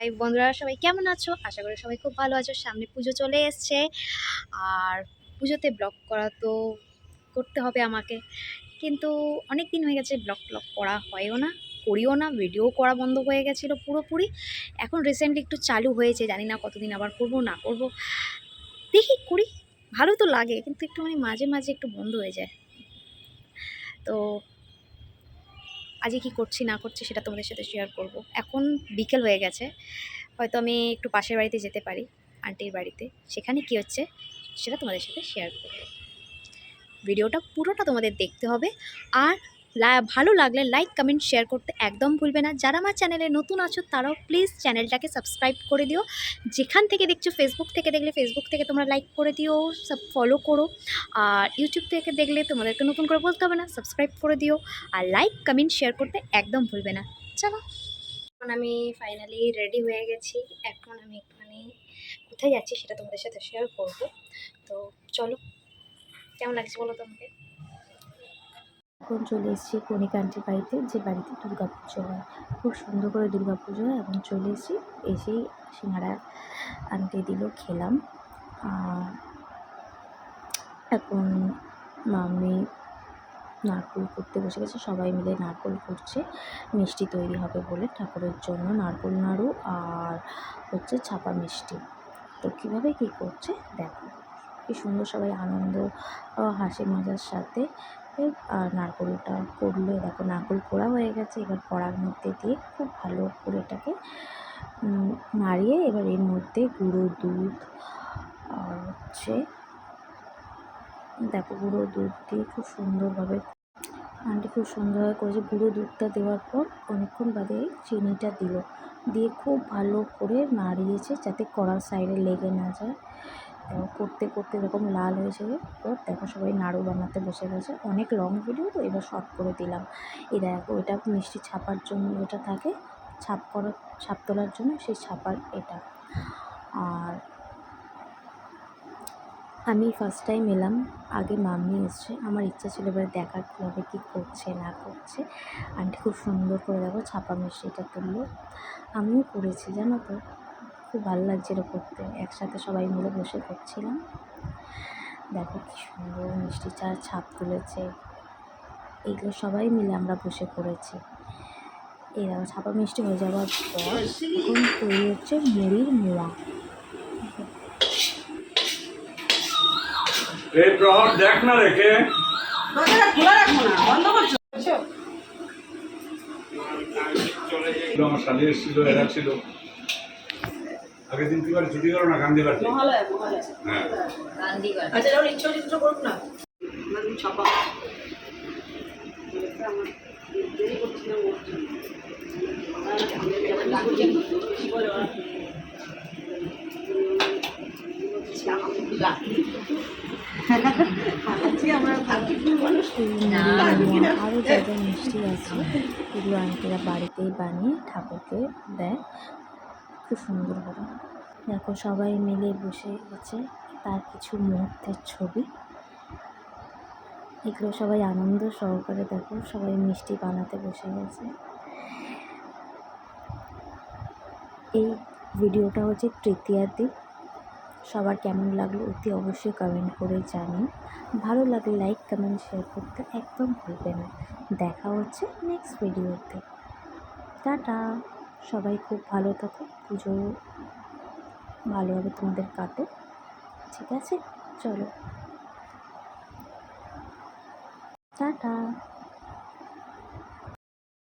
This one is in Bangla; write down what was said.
তাই বন্ধুরা সবাই কেমন আছো? আশা করি সবাই খুব ভালো আছো। সামনে পুজো চলে এসছে। আর পুজোতে ব্লগ করা তো করতে হবে আমাকে। কিন্তু অনেক দিন হয়ে গেছে ব্লগ ব্লগ করা হয়ও না, করিও না ভিডিও করা বন্ধ হয়ে গেছিল পুরোপুরি। এখন রিসেন্টলি একটু চালু হয়েছে, জানি না কতদিন আবার করব, না করব। দেখি করি, ভালো তো লাগে, কিন্তু একটু মানে মাঝে মাঝে একটু বন্ধ হয়ে যায়। তো আজকে কি করছি, না করছি সেটা তোমাদের সাথে শেয়ার করব। এখন বিকেল হয়ে গেছে, হয়তো আমি একটু পাশের বাড়িতে যেতে পারি, আন্টির বাড়িতে। সেখানে কি হচ্ছে সেটা তোমাদের সাথে শেয়ার করব। ভিডিওটা পুরোটা তোমাদের দেখতে হবে, আর ভালো লাগলে লাইক কমেন্ট শেয়ার করতে একদম ভুলবে না। যারা আমার চ্যানেলে নতুন আছো, তারাও প্লিজ চ্যানেলটাকে সাবস্ক্রাইব করে দিও। যেখান থেকে দেখছ ফেসবুক থেকে দেখলে ফেসবুক থেকে তোমরা লাইক করে দিও সব ফলো করো। আর ইউটিউব থেকে দেখলে তোমাদেরকে নতুন করে বলতে হবে না সাবস্ক্রাইব করে দিও। আর লাইক কমেন্ট শেয়ার করতে একদম ভুলবে না। চলো। এখন আমি ফাইনালি রেডি হয়ে গেছি। এখন আমি একটুখানি কোথায় যাচ্ছি সেটা তোমাদের সাথে শেয়ার করব। তো চলো, কেমন লাগছে বলো তোমাকে এখন চলে এসেছি কণিকা আন্টির বাড়িতে, যে বাড়িতে দুর্গা পুজো হয়। খুব সুন্দর করে দুর্গা পুজো হয় এখন চলে এসেছি, এসেই সিঙ্গারা আনতে দিল, খেলাম। এখন মাম্মি নারকোল করতে বসে গেছে, সবাই মিলে নারকোল করছে। মিষ্টি তৈরি হবে বলে ঠাকুরের জন্য নারকোল নাড়ু আর হচ্ছে ছাপা মিষ্টি। তো কীভাবে কী করছে, দেখো। কি সুন্দর সবাই আনন্দ হাসি মজার সাথে আর নারকোলটা করলে দেখো নারকোল কোড়া হয়ে গেছে। এবার কড়ার মধ্যে দিয়ে খুব ভালো করে এটাকে নাড়িয়ে এবার এর মধ্যে গুঁড়ো দুধ আর হচ্ছে, দেখো গুঁড়ো দুধ দিয়ে খুব সুন্দরভাবে, আন্টি খুব সুন্দরভাবে করেছে। গুঁড়ো দুধটা দেওয়ার পর অনেকক্ষণ বাদে চিনিটা দিল। দিয়ে খুব ভালো করে নাড়িয়েছে যাতে কড়ার সাইডে লেগে না যায়। করতে করতে এরকম লাল হয়ে যাবে। পর দেখো সবাই নাড়ু বানাতে বসে গেছে। অনেক লং ভিডিও তো এবার শর্ট করে দিলাম। এই দেখো, এটা মিষ্টি ছাপার জন্য যেটা থাকে, ছাপ করার, ছাপ তোলার জন্য সেই ছাপার এটা। আর আমি ফার্স্ট টাইম এলাম, আগে মাম্মি এসছে। আমার ইচ্ছা ছিল এবার দেখার কীভাবে কী করছে, না করছে। আন্টি খুব সুন্দর করে দেখো ছাপা মিষ্টিটা তুললো। আমিও করেছি, জানো তো? খুব ভালো লাগছিল করতে একসাথে সবাই মিলে বসে করছিলাম দেখো কি সুন্দর মিষ্টি চা ছাপ তুলেছে। এগুলো সবাই মিলে আমরা বসে করেছি এই ছাপা মিষ্টি হয়ে যাওয়ার পর এখন তৈরি হচ্ছে মুড়ির মোয়া। এই প্রহর দেখ না রেখে। আমার শালি এসেছিল এরা ছিল। আগের দিন কি বার ছুটি করো না গান্ধী মহালয়া মহালয়া। হ্যাঁ। আচ্ছা যখন ইচ্ছা দুটো করুক না ছাপা। আমি কি বলে ওরা? আজকে আমরা থাকি মানুষ? আরও যা যা মিষ্টি আছে এগুলো আন্টিরা বাড়িতেই বানিয়ে ঠাকুরকে দেয়। খুব সুন্দর করে। দেখো সবাই মিলে বসে গেছে তার কিছু মুহূর্তের ছবি। এগুলো সবাই আনন্দ সহকারে দেখো, সবাই মিষ্টি বানাতে বসে গেছে। এই ভিডিওটা হচ্ছে তৃতীয়ার দিন। সবার কেমন লাগল অতি অবশ্যই কমেন্ট করে জানিও। ভালো লাগলে লাইক কমেন্ট শেয়ার করতে একদম ভুলবে না। দেখা হচ্ছে নেক্সট ভিডিওতে টাটা! সবাই খুব ভালো থাকো পুজো ভালোভাবে তোমাদের কাটো ঠিক আছে? চলো। টাটা।